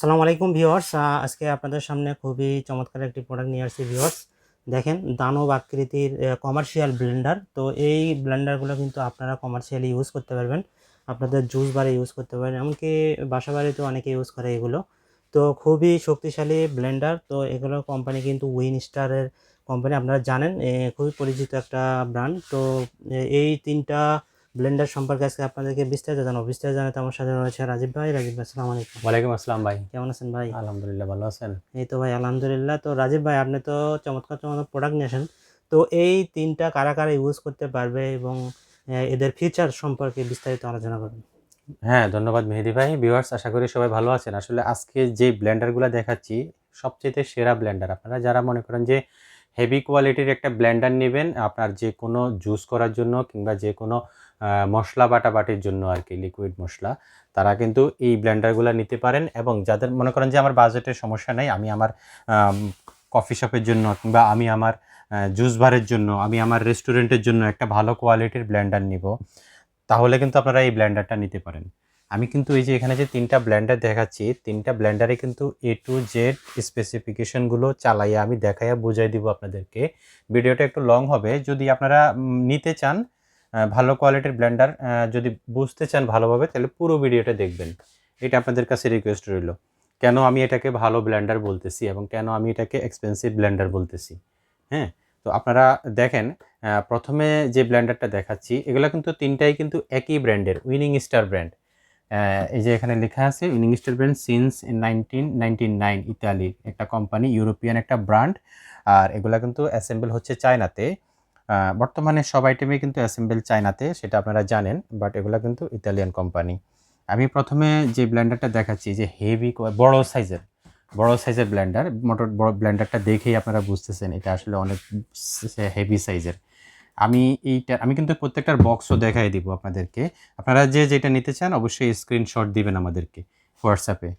আসসালামু আলাইকুম ভিউয়ার্স। আজকে আপনাদের সামনে খুবই চমৎকার একটি প্রোডাক্ট নিয়ে আসছি ভিউয়ার্স। দেখেন, দানব আকৃতির কমার্শিয়াল ব্লেন্ডার তো এই ব্লেন্ডারগুলো কিন্তু আপনারা কমার্শিয়ালি ইউজ করতে পারবেন। আপনাদের জুস বারে ইউজ করতে পারেন। এমনকি বাসা বাড়িতেও অনেকে ইউজ করে এগুলো। তো খুবই শক্তিশালী ব্লেন্ডার তো এগুলো কোম্পানি কিন্তু উইন স্টারের কোম্পানি আপনারা জানেন খুবই পরিচিত একটা ব্র্যান্ড তো এই তিনটা ব্লেন্ডার সম্পর্কে আজকে আপনাদেরকে বিস্তারিত জানাব। বিস্তারিত জানাতে আমার সাথে রয়েছে রাজীব ভাই। রাজীব ভাই আসসালামু আলাইকুম। ওয়ালাইকুম আসসালাম ভাই। কেমন আছেন ভাই? আলহামদুলিল্লাহ ভালো আছেন? এই তো ভাই আলহামদুলিল্লাহ। তো রাজীব ভাই আপনি তো চমৎকার চমৎকার প্রোডাক্ট নিয়েছেন তো এই তিনটা কারা কারা ইউজ করতে পারবে এবং এদের ফিচার সম্পর্কে বিস্তারিত আলোচনা করবেন হ্যাঁ ধন্যবাদ মেহেদি ভাই। ভিউয়ার্স আশা করি সবাই ভালো আছেন। আসলে আজকে যে ব্লেন্ডারগুলো দেখাচ্ছি সবচেয়ে সেরা ব্লেন্ডার আপনারা যারা মনে করেন যে হেভি কোয়ালিটির একটা ব্লেন্ডার নেবেন আপনার যে কোনো জুস করার জন্য কিংবা যে কোনো মশলা বাটা বাটির জন্য আর কি লিকুইড মশলা। তারা কিন্তু এই ব্লেন্ডারগুলো নিতে পারেন এবং যাদের, মনে করেন যে আমার বাজেটের সমস্যা নেই, আমি আমার কফি শপের জন্য কিংবা আমি আমার জুস বারের জন্য, আমি আমার রেস্টুরেন্টের জন্য একটা ভালো কোয়ালিটির ব্লেন্ডার নিব, তাহলে কিন্তু আপনারা এই ব্লেন্ডারটা নিতে পারেন। আমি কিন্তু এই যে এখানে যে তিনটা ব্লেন্ডার দেখাচ্ছি, তিনটা ব্লেন্ডারে কিন্তু এ টু জেড স্পেসিফিকেশনগুলো চালাইয়া আমি দেখাইয়া বুঝাই দিব আপনাদেরকে। ভিডিওটা একটু লং হবে, যদি আপনারা নিতে চান ভালো কোয়ালিটির ব্লেন্ডার যদি বুঝতে চান ভালোভাবে, তাহলে পুরো ভিডিওটা দেখবেন। এটা আপনাদের কাছে রিকোয়েস্ট রইল। কেন আমি এটাকে ভালো ব্লেন্ডার বলতেছি এবং কেন আমি এটাকে এক্সপেন্সিভ ব্লেন্ডার বলতেছি? হ্যাঁ তো আপনারা দেখেন প্রথমে যে ব্লেন্ডারটা দেখাচ্ছি, এগুলো কিন্তু তিনটাই কিন্তু একই ব্র্যান্ডের, উইনিং স্টার ব্র্যান্ড। এই যে এখানে লেখা আছে, winning star brand since nineteen ninety nine ইতালির একটা কোম্পানি ইউরোপিয়ান একটা ব্র্যান্ড। আর এগুলা কিন্তু অ্যাসেম্বল হচ্ছে চায়নাতে। বর্তমানে সব আইটেমে কিন্তু অ্যাসেম্বল চায়নাতে, সেটা আপনারা জানেন, বাট এগুলো কিন্তু ইতালিয়ান কোম্পানি। আমি প্রথমে যে ব্লেন্ডারটা দেখাচ্ছি, যে হেভি বড় সাইজের বড় সাইজের ব্লেন্ডার মোটর বড় ব্ল্যান্ডারটা দেখেই আপনারা বুঝতেছেন, এটা আসলে অনেক হেভি সাইজের। আমি এইটা, আমি কিন্তু প্রত্যেকটার বক্সও দেখাই দিব আপনাদেরকে। আপনারা যে যেটা নিতে চান, অবশ্যই স্ক্রিনশট দিবেন আমাদেরকে হোয়াটসঅ্যাপে।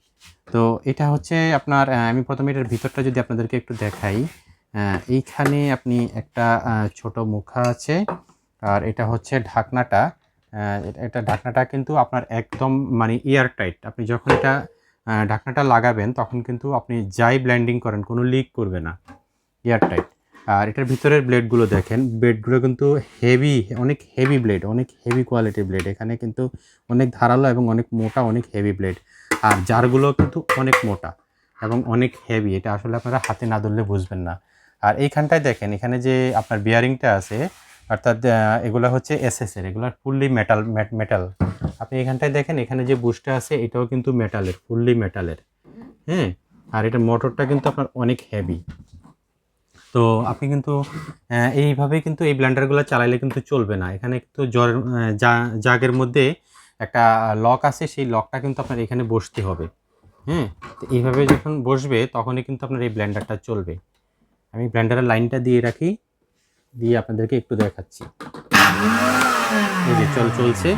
তো এটা হচ্ছে আপনার আমি প্রথমে এটার ভিতরটা যদি আপনাদেরকে একটু দেখাই এইখানে আপনি একটা ছোট মুখা আছে, আর এটা হচ্ছে ঢাকনাটা। এটা- এটা ঢাকনাটা কিন্তু আপনার একদম মানে এয়ার টাইট আপনি যখন এটা ঢাকনাটা লাগাবেন, তখন কিন্তু আপনি যাই ব্ল্যান্ডিং করেন, কোনো লিক করবে না। এয়ার টাইট আর এটার ভিতরের ব্লেডগুলো দেখেন, ব্লেডগুলো কিন্তু হেভি, অনেক হেভি ব্লেড, অনেক হেভি কোয়ালিটির ব্লেড। এখানে কিন্তু অনেক ধারালো এবং অনেক মোটা, অনেক হেভি ব্লেড। আর জারগুলো কিন্তু অনেক মোটা এবং অনেক হেভি। এটা আসলে আপনারা হাতে না ধরলে বুঝবেন না। আর এইখানটায় দেখেন, এখানে যে আপনার বিয়ারিংটা আছে, অর্থাৎ এগুলো হচ্ছে এসএস এর, এগুলো ফুললি মেটাল মেটাল আপনি এখানটায় দেখেন, এখানে যে বুশটা আছে, এটাও কিন্তু মেটালের ফুললি মেটালের হ্যাঁ? আর এটা মোটরটা কিন্তু আপনার অনেক হেভি তো আপনি কিন্তু এইভাবে কিন্তু এই ব্ল্যান্ডারগুলো চালাইলে কিন্তু চলবে না। এখানে কিন্তু জ্বর জাগের মধ্যে একটা লক আছে, সেই লকটা কিন্তু আপনার এখানে বসতে হবে। হ্যাঁ? তো এইভাবে যখন বসবে, তখনই কিন্তু আপনার এই ব্ল্যান্ডারটা চলবে। আমি ব্লেন্ডারের লাইনটা দিয়ে রাখি, দিয়ে আপনাদেরকে একটু দেখাচ্ছি। এই যে চল চলছে,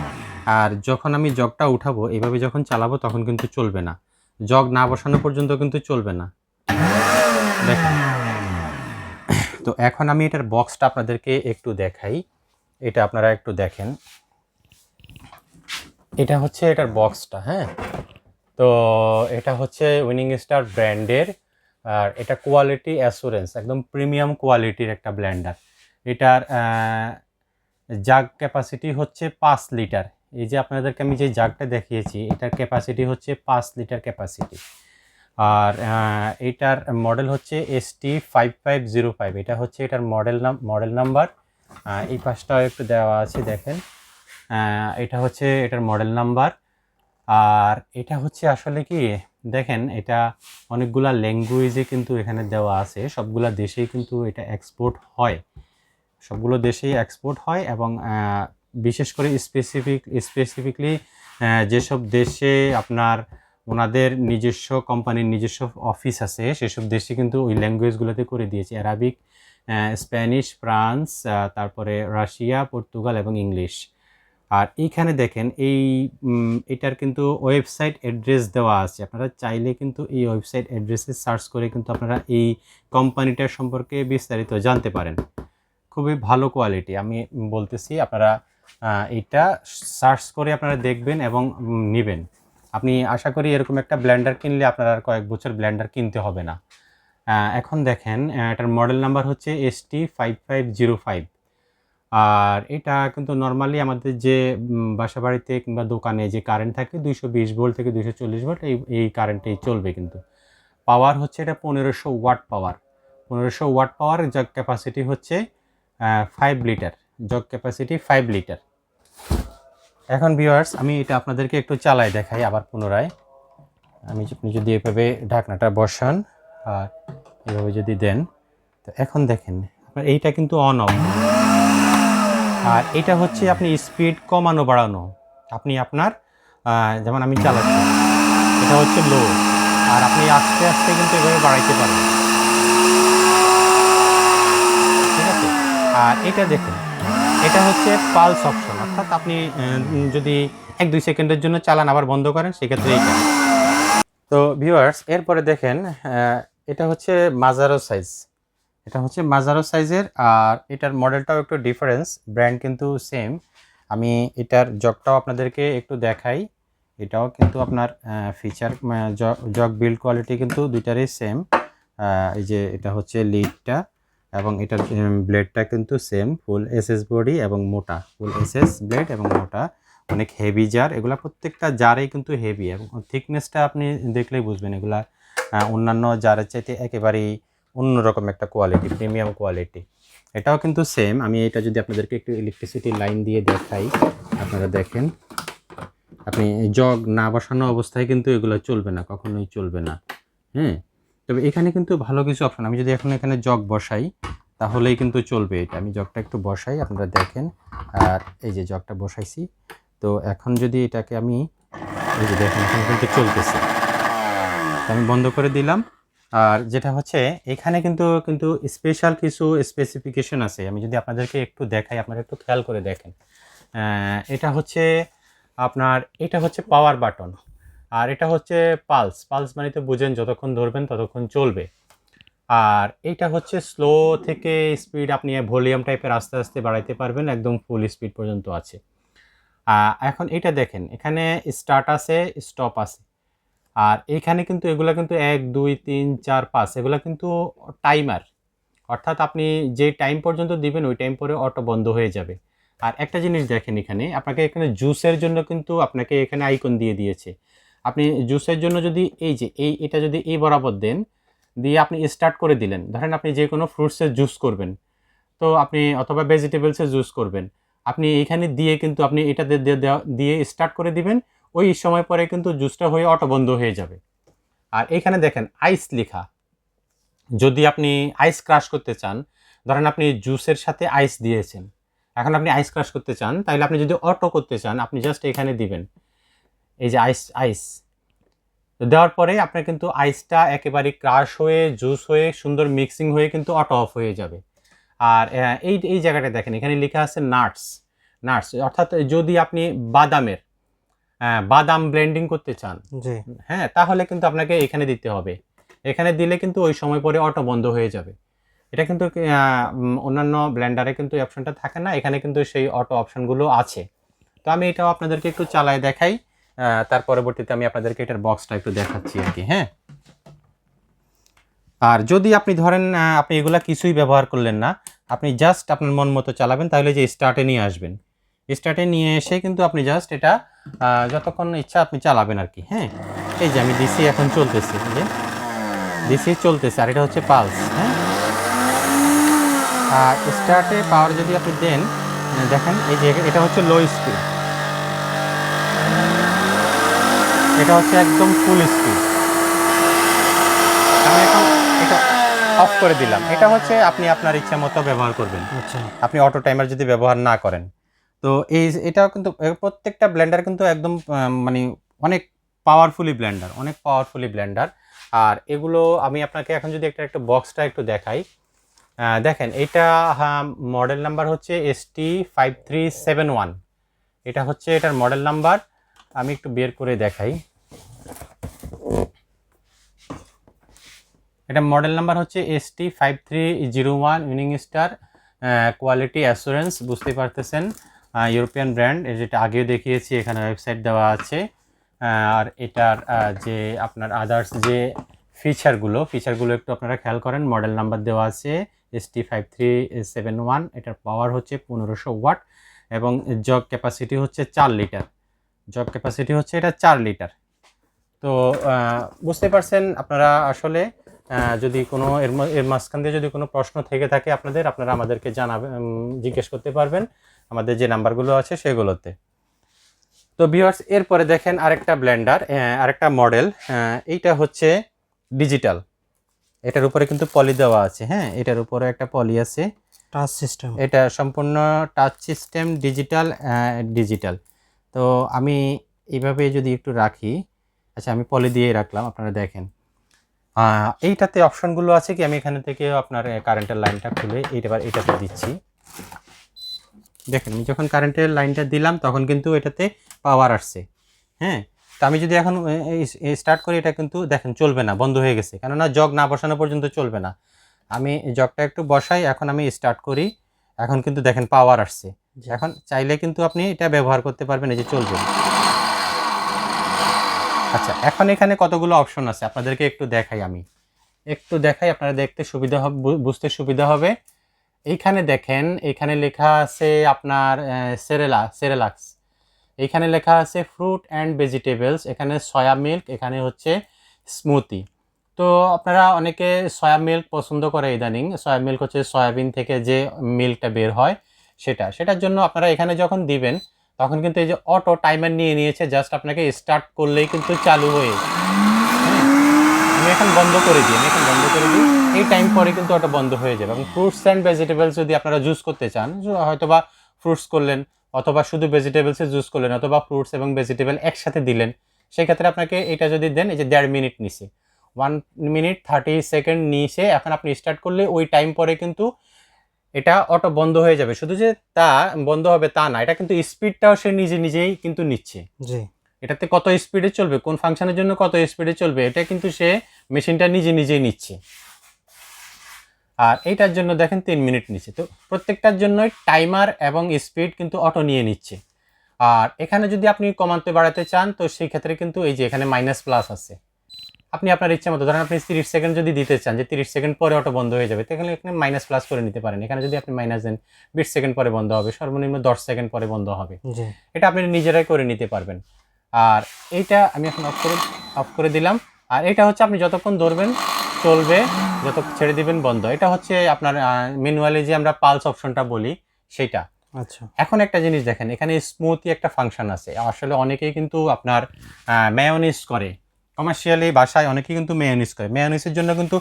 আর যখন আমি জগটা উঠাবো, এভাবে যখন চালাবো তখন কিন্তু চলবে না। জগ না বসানো পর্যন্ত কিন্তু চলবে না। দেখেন। তো এখন আমি এটার বক্সটা আপনাদেরকে একটু দেখাই। এটা আপনারা একটু দেখেন। এটা হচ্ছে এটার বক্সটা হ্যাঁ? তো এটা হচ্ছে উইনিং স্টার ব্র্যান্ডের আর এটা কোয়ালিটি অ্যাসুরেন্স একদম প্রিমিয়াম কোয়ালিটির একটা ব্ল্যান্ডার এটার জাগ ক্যাপাসিটি হচ্ছে পাঁচ লিটার এই যে আপনাদেরকে আমি যে জাগটা দেখিয়েছি, এটার ক্যাপাসিটি হচ্ছে পাঁচ লিটার ক্যাপাসিটি আর এটার মডেল হচ্ছে S T five five zero five এটা হচ্ছে এটার মডেল নাম মডেল নাম্বার এই পাশটাও একটু দেওয়া আছে, দেখেন। এটা হচ্ছে এটার মডেল নাম্বার আর এটা হচ্ছে আসলে কি দেখেন, এটা অনেকগুলা ল্যাঙ্গুয়েজে কিন্তু এখানে দেওয়া আছে। সবগুলা দেশেই কিন্তু এটা এক্সপোর্ট হয়। সবগুলো দেশেই এক্সপোর্ট হয় এবং বিশেষ করে স্পেসিফিক স্পেসিফিকলি যেসব দেশে আপনার ওনাদের নিজস্ব কোম্পানির নিজস্ব অফিস আছে, সেসব দেশে কিন্তু ওই ল্যাঙ্গুয়েজগুলোতে করে দিয়েছে। অ্যারাবিক স্প্যানিশ ফ্রান্স তারপরে রাশিয়া পর্তুগাল এবং ইংলিশ আর এইখানে দেখেন এই এটার কিন্তু ওয়েবসাইট অ্যাড্রেস দেওয়া আছে। আপনারা চাইলে কিন্তু এই ওয়েবসাইট অ্যাড্রেসে সার্চ করে কিন্তু আপনারা এই কোম্পানিটার সম্পর্কে বিস্তারিত জানতে পারেন। খুবই ভালো কোয়ালিটি, আমি বলতেছি আপনারা এটা সার্চ করে আপনারা দেখবেন এবং নেবেন। আপনি আশা করি এরকম একটা ব্ল্যান্ডার কিনলে আপনার আর কয়েক বছর ব্ল্যান্ডার কিনতে হবে না। এখন দেখেন, এটার মডেল নাম্বার হচ্ছে S T five five zero five. আর এটা কিন্তু নর্মালি আমাদের যে বাসা বাড়িতে কিংবা দোকানে যে কারেন্ট থাকে দুইশো বিশ ভোল্ট থেকে দুইশো চল্লিশ ভোল্ট এই এই কারেন্টেই চলবে কিন্তু। পাওয়ার হচ্ছে এটা পনেরোশো ওয়াট পাওয়ার পনেরোশো ওয়াট পাওয়ার জগ ক্যাপাসিটি হচ্ছে five litre jug capacity five litre এখন ভিউয়ার্স আমি এটা আপনাদেরকে একটু চালাই দেখাই আবার পুনরায়। আমি আপনি যদি এভাবে ঢাকনাটা বসান আর এভাবে যদি দেন, তো এখন দেখেন এইটা কিন্তু অন অফ আর এটা হচ্ছে আপনি স্পিড কমানো, বাড়ানো। আপনি আপনার যেমন আমি চালাচ্ছি, এটা হচ্ছে লো আর আপনি আস্তে আস্তে কিন্তু এভাবে বাড়াইতে পারেন। ঠিক আছে? আর এটা দেখুন, এটা হচ্ছে পালস অপশন অর্থাৎ আপনি যদি এক দুই সেকেন্ডের জন্য চালান, আবার বন্ধ করেন, সেক্ষেত্রে এইটা তো ভিউয়ার্স এরপরে দেখেন এটা হচ্ছে মাজারো সাইজ এটা হচ্ছে মাজারো সাইজের আর এটার মডেলটাও একটু ডিফারেন্স ব্র্যান্ড কিন্তু সেম আমি এটার জগটাও আপনাদেরকে একটু দেখাই। এটাও কিন্তু আপনার ফিচার জগ বিল্ড কোয়ালিটি কিন্তু দুইটারই সেম এই যে এটা হচ্ছে লিডটা এবং এটার ব্লেডটা কিন্তু সেম ফুল এসএস বডি এবং মোটা ফুল এসএস ব্লেড এবং মোটা। অনেক হেভি জার এগুলা প্রত্যেকটা জারেই কিন্তু হেভি এবং থিকনেসটা আপনি দেখলেই বুঝবেন। এগুলা অন্যান্য জারের চাইতে একেবারেই অন্যরকম একটা কোয়ালিটি প্রিমিয়াম কোয়ালিটি এটাও কিন্তু সেম আমি এটা যদি আপনাদেরকে একটু ইলেকট্রিসিটি লাইন দিয়ে দেখাই, আপনারা দেখেন। আপনি জগ না বসানো অবস্থায় কিন্তু এগুলো চলবে না, কখনোই চলবে না। হ্যাঁ? তবে এখানে কিন্তু ভালো কিছু অপশন আমি যদি এখন এখানে জগ বসাই, তাহলেই কিন্তু চলবে এটা। আমি জগটা একটু বসাই, আপনারা দেখেন। আর এই যে জগটা বসাইছি, তো এখন যদি এটাকে আমি, এই যে দেখেন, এখন কিন্তু চলতেছে। আমি বন্ধ করে দিলাম। আর যেটা হচ্ছে, এখানে কিন্তু কিন্তু স্পেশাল কিছু স্পেসিফিকেশন আছে। আমি যদি আপনাদেরকে একটু দেখাই, আপনারা একটু খেয়াল করে দেখেন। এটা হচ্ছে আপনার, এটা হচ্ছে পাওয়ার বাটন আর এটা হচ্ছে পালস পালস মানে তো বুঝেন, যতক্ষণ ধরবেন ততক্ষণ চলবে। আর এটা হচ্ছে স্লো থেকে স্পিড আপনি ভলিউম টাইপের আস্তে আস্তে বাড়াইতে পারবেন, একদম ফুল স্পিড পর্যন্ত আছে। এখন এটা দেখেন, এখানে স্টার্ট আছে স্টপ আছে। আর এখানে কিন্তু এগুলো কিন্তু এক, দুই, তিন, চার, পাঁচ, এগুলা কিন্তু টাইমার অর্থাৎ আপনি যে টাইম পর্যন্ত দিবেন, ওই টাইম পরে অটো বন্ধ হয়ে যাবে। আর একটা জিনিস দেখেন এখানে, আপনাকে এখানে জুসের জন্য কিন্তু আপনাকে এখানে আইকন দিয়ে দিয়েছে। আপনি জুসের জন্য যদি এই যে, এই, এটা যদি এই বরাবর দেন, দিয়ে আপনি স্টার্ট করে দিলেন, ধরেন আপনি যে কোনো ফ্রুটসের জুস করবেন। তো আপনি, অথবা ভেজিটেবলসের জুস করবেন। আপনি এইখানে দিয়ে কিন্তু আপনি এটা দিয়ে স্টার্ট করে দিবেন ওই সময় পরে কিন্তু জুসটা হয়ে অটো বন্ধ হয়ে যাবে। আর এখানে দেখেন আইস লেখা। যদি আপনি আইস ক্রাশ করতে চান, ধরেন আপনি জুসের সাথে আইস দিয়েছেন। এখন আপনি আইস ক্রাশ করতে চান তাহলে আপনি যদি অটো করতে চান, আপনি জাস্ট এখানে দিবেন। এই যে আইস আইস। দেওয়ার পরে আপনার কিন্তু আইসটা একেবারে ক্রাশ হয়ে, জুস হয়ে, সুন্দর মিক্সিং হয়ে কিন্তু অটো অফ হয়ে যাবে। আর এই এই জায়গাটা দেখেন, এখানে লেখা আছে নাটস। নাটস, অর্থাৎ যদি আপনি বাদামের বাদাম ব্লেন্ডিং করতে চান হ্যাঁ তাহলে কিন্তু আপনাকে এখানে দিতে হবে। এখানে দিলে কিন্তু ওই সময় পরে অটো বন্ধ হয়ে যাবে। এটা কিন্তু অন্যান্য ব্লেন্ডারে কিন্তু অপশনটা থাকে না। এখানে কিন্তু সেই অটো অপশনগুলো আছে। তো আমি এটাও আপনাদেরকে একটু চালায় দেখাই। তার পরবর্তীতে আমি আপনাদেরকে এটার বক্সটা একটু দেখাচ্ছি আর কি হ্যাঁ। আর যদি আপনি ধরেন আপনি এগুলা কিছুই ব্যবহার করলেন না আপনি জাস্ট আপনার মন মতো চালাবেন তাহলে যে স্টার্টে নিয়ে আসবেন। স্টার্টে নিয়ে এসে কিন্তু আপনি জাস্ট এটা যতক্ষণ ইচ্ছা আপনি চালাবেন আর কি হ্যাঁ? এই যে আমি ডিসি এখন চলতেছি যে ডিসি চলতেছে আর এটা হচ্ছে পালস হ্যাঁ? আর স্টার্টে পাওয়ার যদি আপনি দেন দেখেন এই যে এটা হচ্ছে লো স্পিড এটা হচ্ছে একদম ফুল স্পিড আমি এখন এটা অফ করে দিলাম। এটা হচ্ছে আপনি আপনার ইচ্ছা মতো ব্যবহার করবেন। আচ্ছা। আপনি অটো টাইমার যদি ব্যবহার না করেন। তো এই এটাও কিন্তু প্রত্যেকটা ব্লেন্ডার কিন্তু একদম মানে অনেক পাওয়ারফুলি ব্লেন্ডার অনেক পাওয়ারফুলি ব্লেন্ডার আর এগুলো আমি আপনাকে এখন যদি একটা একটা বক্সটা একটু দেখাই। দেখেন, এটা মডেল নাম্বার হচ্ছে S T five three seven one এটা হচ্ছে এটার মডেল নাম্বার আমি একটু বের করে দেখাই। এটা মডেল নাম্বার হচ্ছে S T five three zero one winning star quality assurance বুঝতেই পারতেছেন? ইউরোপিয়ান ব্র্যান্ড যেটা আগেও দেখিয়েছি, এখানে ওয়েবসাইট দেওয়া আছে। আর এটার যে আপনার আদার্স যে ফিচারগুলো ফিচারগুলো একটু আপনারা খেয়াল করেন মডেল নাম্বার দেওয়া আছে S T five three seven one এটার পাওয়ার হচ্ছে পনেরোশো ওয়াট এবং জগ ক্যাপাসিটি হচ্ছে চার লিটার জগ ক্যাপাসিটি হচ্ছে এটা চার লিটার তো বুঝতে পারছেন আপনারা আসলে যদি কোনো, এর এর মাঝখান দিয়ে যদি কোনো প্রশ্ন থেকে থাকে আপনাদের, আপনারা আমাদেরকে জানাবেন জিজ্ঞেস করতে পারবেন। আমাদের যে নাম্বারগুলো আছে সেগুলোতে। তো ভিউয়ার্স এরপরে দেখেন আরেকটা ব্লেন্ডার আরেকটা মডেল এইটা হচ্ছে ডিজিটাল এটার উপরে কিন্তু পলি দেওয়া আছে হ্যাঁ? এটার উপরে একটা পলি আছে। টাচ সিস্টেম এটা সম্পূর্ণ টাচ সিস্টেম ডিজিটাল ডিজিটাল তো আমি এইভাবে যদি একটু রাখি আচ্ছা আমি পলি দিয়ে রাখলাম আপনারা দেখেন। এইটাতে অপশনগুলো আছে কি? আমি এখানে থেকে আপনার কারেন্টের লাইনটা খুলে এইটা এবার এটাতে দিচ্ছি। দেখেন আমি যখন কারেন্টের লাইনটা দিলাম তখন কিন্তু এটাতে পাওয়ার আসছে। হ্যাঁ? তো আমি যদি এখন স্টার্ট করি এটা কিন্তু দেখেন চলবে না বন্ধ হয়ে গেছে। কেননা জগ না বসানো পর্যন্ত চলবে না। আমি জগটা একটু বসাই এখন আমি স্টার্ট করি। এখন কিন্তু দেখেন পাওয়ার আসছে। এখন চাইলে কিন্তু আপনি এটা ব্যবহার করতে পারবেন এই যে চলবে। আচ্ছা এখন এখানে কতগুলো অপশন আছে? আপনাদেরকে একটু দেখাই আমি। একটু দেখাই আপনারা দেখতে সুবিধা হবে বুঝতে সুবিধা হবে। এইখানে দেখেন এখানে লেখা আছে আপনার সেরেলা সেরেলাক্স। এইখানে লেখা আছে ফ্রুট অ্যান্ড ভেজিটেবলস এখানে সয়া মিল্ক এখানে হচ্ছে স্মুতি তো আপনারা অনেকে সয়া মিল্ক পছন্দ করে ইদানিং সয়া মিল্ক হচ্ছে সয়াবিন থেকে যে মিল্কটা বের হয় সেটা। সেটার জন্য আপনারা এখানে যখন দিবেন তখন কিন্তু এই যে অটো টাইমার নিয়ে নিয়েছে জাস্ট আপনাকে স্টার্ট করলেই কিন্তু চালু হ্যাঁ, আমি এখন বন্ধ করে দিই, আমি এখন বন্ধ করে দিই। এই টাইম পরে কিন্তু ওটা বন্ধ হয়ে যাবে। এবং ফ্রুটস অ্যান্ড ভেজিটেবলস যদি আপনারা জুস করতে চান হয়তো বা ফ্রুটস করলেন, অথবা শুধু ভেজিটেবলসে জুস করলেন, অথবা ফ্রুটস এবং ভেজিটেবল একসাথে দিলেন, সেক্ষেত্রে আপনাকে এটা যদি দেন, এই যে দেড় মিনিট নিছে ওয়ান মিনিট থার্টি সেকেন্ড নিচে এখন আপনি স্টার্ট করলে ওই টাইম পরে কিন্তু এটা অটো বন্ধ হয়ে যাবে। শুধু যে তা বন্ধ হবে তা না, এটা কিন্তু স্পিডটাও সে নিজে নিজেই কিন্তু নিচ্ছে। জি। এটাতে কত স্পিডে চলবে? কোন ফাংশনের জন্য কত স্পিডে চলবে? এটা কিন্তু সে মেশিনটা নিজে নিজেই নিচ্ছে। আর এইটার জন্য দেখেন তিন মিনিট নিচ্ছে। তো প্রত্যেকটার জন্যই টাইমার এবং স্পিড কিন্তু অটো নিয়ে নিচ্ছে। আর এখানে যদি আপনি কমাতে বাড়াতে চান তো সেই ক্ষেত্রে কিন্তু এই যে এখানে মাইনাস প্লাস আছে। আপনি আপনার ইচ্ছা মতো ধরেন আপনি তিরিশ সেকেন্ড যদি দিতে চান যে তিরিশ সেকেন্ড পরে অটো বন্ধ হয়ে যাবে তাহলে এখানে মাইনাস প্লাস করে নিতে পারেন। এখানে যদি আপনি মাইনাস দেন বিশ সেকেন্ড পরে বন্ধ হবে সর্বনিম্ন দশ সেকেন্ড পরে বন্ধ হবে। এটা আপনি নিজেরাই করে নিতে পারবেন। আর এইটা আমি এখন অফ করে অফ করে দিলাম। আর এটা হচ্ছে আপনি যতক্ষণ ধরবেন চলবে যত ছেড়ে দিবেন বন্ধ। এটা হচ্ছে আপনার ম্যানুয়ালি যে আমরা পালস অপশনটা বলি সেটা। আচ্ছা। এখন একটা জিনিস দেখেন এখানে স্মুথি একটা ফাংশন আছে। আসলে অনেকেই কিন্তু আপনার মেয়নিস করে। কমার্শিয়ালি বাসায় অনেকেই কিন্তু মেয়নিস করে। মেয়নিসের জন্য কিন্তু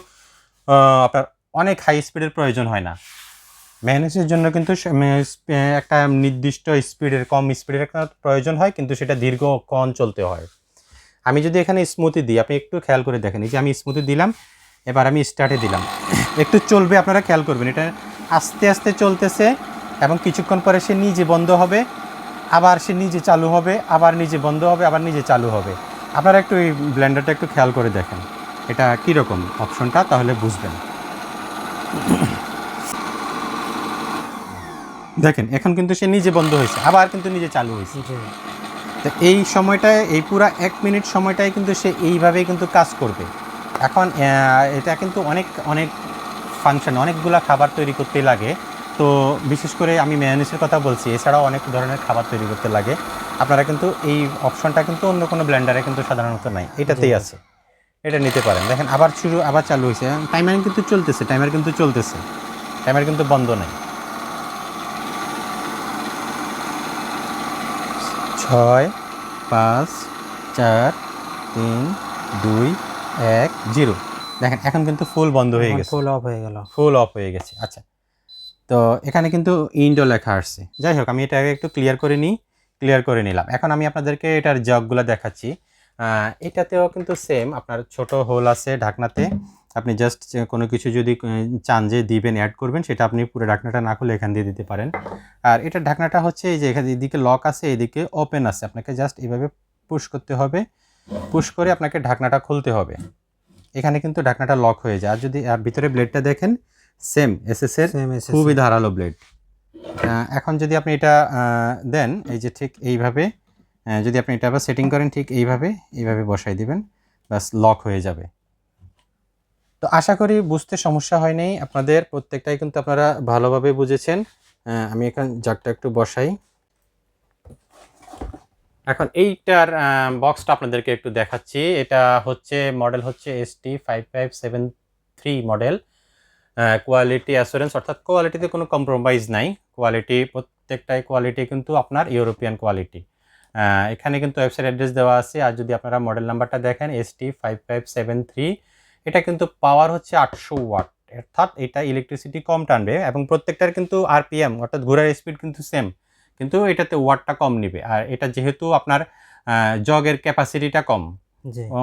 আপনার অনেক হাই স্পিডের প্রয়োজন হয় না। মেয়নিসের জন্য কিন্তু সে- মে- স্পে- একটা নির্দিষ্ট স্পিডের, কম স্পিডের একটা প্রয়োজন হয়, কিন্তু সেটা দীর্ঘক্ষণ চলতে হয়। আমি যদি এখানে স্মুথি দিই, আপনি একটু খেয়াল করে দেখেন। এই যে আমি স্মুথি দিলাম, এবার আমি স্টার্টে দিলাম। একটু চলবে, আপনারা খেয়াল করবেন, এটা আস্তে আস্তে চলতেছে, এবং কিছুক্ষণ পরে সে নিজে বন্ধ হবে, আবার সে নিজে চালু হবে, আবার নিজে বন্ধ হবে, আবার নিজে চালু হবে। আপনারা একটু এই ব্লেন্ডারটা একটু খেয়াল করে দেখেন, এটা কীরকম? অপশনটা তাহলে বুঝবেন। দেখেন এখন কিন্তু সে নিজে বন্ধ হয়েছে আবার কিন্তু নিজে চালু হয়েছে। তো এই সময়টায় এই পুরা এক মিনিট সময়টায় কিন্তু সে এইভাবেই কিন্তু কাজ করবে। এখন এটা কিন্তু অনেক অনেক ফাংশন অনেকগুলা খাবার তৈরি করতে লাগে। তো বিশেষ করে আমি মেয়নিসের কথা বলছি এছাড়াও অনেক ধরনের খাবার তৈরি করতে লাগে। আপনারা কিন্তু এই অপশনটা কিন্তু অন্য কোনো ব্লেন্ডারে কিন্তু সাধারণত নাই এটাতেই আছে। এটা নিতে পারেন। দেখেন আবার শুরু আবার চালু হয়েছে। টাইমার কিন্তু চলতেছে টাইমার কিন্তু চলতেছে। টাইমার কিন্তু বন্ধ নেই। ছয় পাঁচ চার তিন দুই এক জিরো। দেখেন এখন কিন্তু ফুল বন্ধ হয়ে গেছে। ফুল অফ হয়ে গেল। ফুল অফ হয়ে গেছে। আচ্ছা তো এখানে কিন্তু ইন্ডো লেখা আসছে। যাই হোক আমি এটাকে একটু ক্লিয়ার করে নিই ক্লিয়ার করে নিলাম। এখন আমি আপনাদেরকে এটার জগগুলো দেখাচ্ছি। এটাতেও কিন্তু সেম আপনার ছোট হোল আছে ঢাকনাতে। আপনি জাস্ট কোনো কিছু যদি চান যে দিবেন অ্যাড করবেন সেটা আপনি পুরো ঢাকনাটা না খুলে এখান দিয়ে দিতে পারেন। আর এটা ঢাকনাটা হচ্ছে এই যে এখানে এদিকে লক আছে এদিকে ওপেন আছে। আপনাকে জাস্ট এইভাবে পুশ করতে হবে। পুশ করে আপনাকে ঢাকনাটা খুলতে হবে। এখানে কিন্তু ঢাকনাটা লক হয়ে যায়। আর যদি আর ভিতরে ব্লেডটা দেখেন সেম এসএস এর সেম খুবই ধারালো ব্লেড এখন যদি আপনি এটা দেন এই যে ঠিক এইভাবে যদি আপনি এটা আবার সেটিং করেন ঠিক এইভাবে এইভাবে বসাই দিবেন ব্যাস লক হয়ে যাবে। তো আশা করি বুঝতে সমস্যা হয়নি আপনাদের প্রত্যেকটাই কিন্তু আপনারা ভালোভাবে বুঝেছেন। আমি এখন জাগটা একটু বসাই। এখন এইটার বক্সটা আপনাদেরকে একটু দেখাচ্ছি। এটা হচ্ছে মডেল হচ্ছে S T five five seven three model quality assurance অর্থাৎ কোয়ালিটিতে কোনো কম্প্রোমাইজ নাই। কোয়ালিটি প্রত্যেকটাই কোয়ালিটি কিন্তু আপনার ইউরোপিয়ান কোয়ালিটি এখানে কিন্তু ওয়েবসাইট অ্যাড্রেস দেওয়া আছে। আর যদি আপনারা মডেল নাম্বারটা দেখেন S T five five seven three এটা কিন্তু পাওয়ার হচ্ছে আটশো ওয়াট অর্থাৎ এটা ইলেকট্রিসিটি কম টানবে এবং প্রত্যেকটার কিন্তু আরপিএম অর্থাৎ ঘোরার স্পিড কিন্তু সেম কিন্তু এটাতে ওয়াটটা কম নিবে। আর এটা যেহেতু আপনার জগের ক্যাপাসিটিটা কম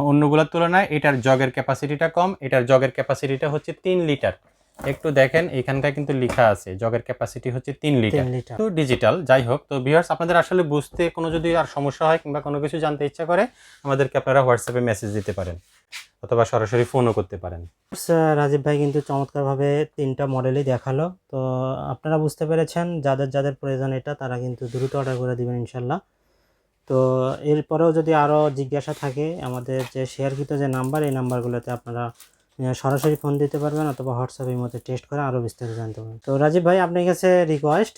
অন্যগুলোর তুলনায় এটার জগের ক্যাপাসিটিটা কম এটার জগের ক্যাপাসিটিটা হচ্ছে তিন লিটার একটু দেখেন এখানকার কিন্তু লেখা আছে জগের ক্যাপাসিটি হচ্ছে তিন লিটার তিন লিটার তো ডিজিটাল যাই হোক তো ভিউয়ার্স আপনাদের আসলে বুঝতে কোনো যদি আর সমস্যা হয় কিংবা কোনো কিছু জানতে ইচ্ছা করে আমাদেরকে আপনারা হোয়াটসঅ্যাপে মেসেজ দিতে পারেন। অথবা সরাসরি ফোনও করতে পারেন। রাজীব ভাই কিন্তু চমৎকারভাবে তিনটা মডেলই দেখাল। তো আপনারা বুঝতে পেরেছেন, যাদের যাদের প্রয়োজন এটা, তারা কিন্তু দ্রুত অর্ডার করে দিবেন ইনশাল্লাহ তো এরপরেও যদি আরও জিজ্ঞাসা থাকে, আমাদের যে শেয়ারকৃত যে নাম্বার এই নাম্বারগুলোতে আপনারা সরাসরি ফোন দিতে পারবেন অথবা হোয়াটসঅ্যাপের মধ্যে টেস্ট করে আরও বিস্তারিত জানতে পারবেন। তো রাজীব ভাই, আপনার কাছে রিকোয়েস্ট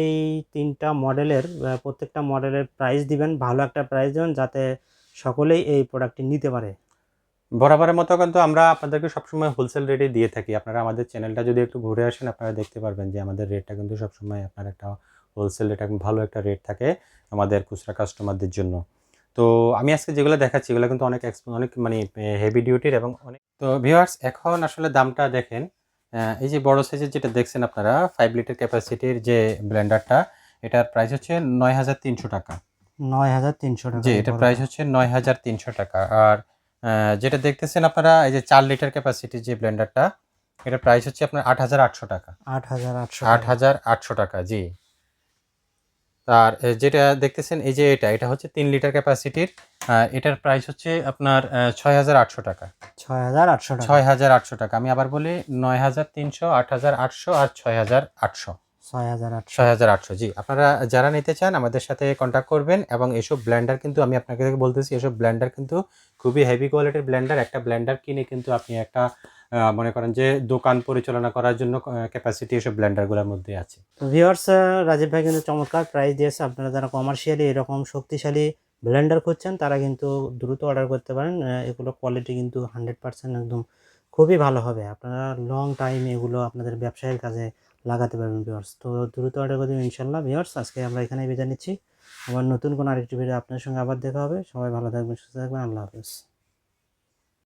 এই তিনটা মডেলের প্রত্যেকটা মডেলের প্রাইস দিবেন, ভালো একটা প্রাইস দেবেন, যাতে সকলেই এই প্রোডাক্টটি নিতে পারে। বরাবরের মতো কিন্তু আমরা আপনাদেরকে সবসময় হোলসেল রেটে দিয়ে থাকি। আপনারা আমাদের চ্যানেলটা যদি একটু ঘুরে আসেন আপনারা দেখতে পারবেন যে আমাদের রেটটা কিন্তু সবসময় আপনার একটা হোলসেল রেট ভালো একটা রেট থাকে আমাদের খুচরা কাস্টমারদের জন্য। তো আমি আজকে যেগুলো দেখাচ্ছি এগুলো কিন্তু অনেক অনেক মানে হেভি ডিউটির এবং অনেক তো ভিউয়ার্স এখন আসলে দামটা দেখেন এই যে বড় সাইজের যেটা দেখছেন আপনারা ফাইভ লিটার ক্যাপাসিটির যে ব্লেন্ডারটা এটার প্রাইস হচ্ছে নয় হাজার তিনশো টাকা। নয় হাজার তিনশো টাকা জি এটা প্রাইস হচ্ছে নয় হাজার তিনশো টাকা। আর যেটা দেখতেছেন আপনারা এই যে চার লিটার ক্যাপাসিটি যে ব্লেন্ডারটা এটা প্রাইস হচ্ছে আপনার আট হাজার আটশো টাকা। আট হাজার আটশো আট হাজার আটশো টাকা জি। আর যেটা দেখতেছেন এই যে এটা এটা হচ্ছে তিন লিটার ক্যাপাসিটির এটার প্রাইস হচ্ছে আপনার ছয় হাজার আটশো টাকা। ছয় হাজার আটশো টাকা। ছয় হাজার আটশো টাকা। আমি আবার বলি নয় হাজার তিনশো আট হাজার আটশো আর ছয় হাজার আটশো। ছয় হাজার আটশো। জি। আপনারা যারা নিতে চান আমাদের সাথে কন্ট্যাক্ট করবেন এবং এসব ব্লেন্ডার কিন্তু আমি আপনাকে বলতেছি এসব ব্লেন্ডার কিন্তু খুবই হেভি কোয়ালিটির ব্লেন্ডার একটা ব্লেন্ডার কিনে কিন্তু আপনি একটা মনে করেন যে দোকান পরিচালনা করার জন্য ক্যাপাসিটি এসব ব্লেন্ডারগুলোর মধ্যে আছে। তো ভিউয়ার্স রাজীব ভাই কিন্তু চমৎকার প্রাইস দিয়েছে। আপনারা যারা কমার্শিয়ালি এরকম শক্তিশালী ব্লেন্ডার খুঁজছেন তারা কিন্তু দ্রুত অর্ডার করতে পারেন। এগুলো কোয়ালিটি কিন্তু হান্ড্রেড পার্সেন্ট একদম খুবই ভালো হবে। আপনারা লং টাইম এগুলো আপনাদের ব্যবসায়ের কাজে লাগাতে পারবেন ভিউয়ার্স তো দ্রুত অর্ডার করে দেবেন ইনশাল্লাহ ভিউয়ার্স আজকে আমরা এখানেই বিদায় নিচ্ছি। আবার নতুন কোনো আরেকটি ভিডিও আপনার সঙ্গে আবার দেখা হবে। সবাই ভালো থাকবেন, সুস্থ থাকবেন। আল্লাহ হাফেজ।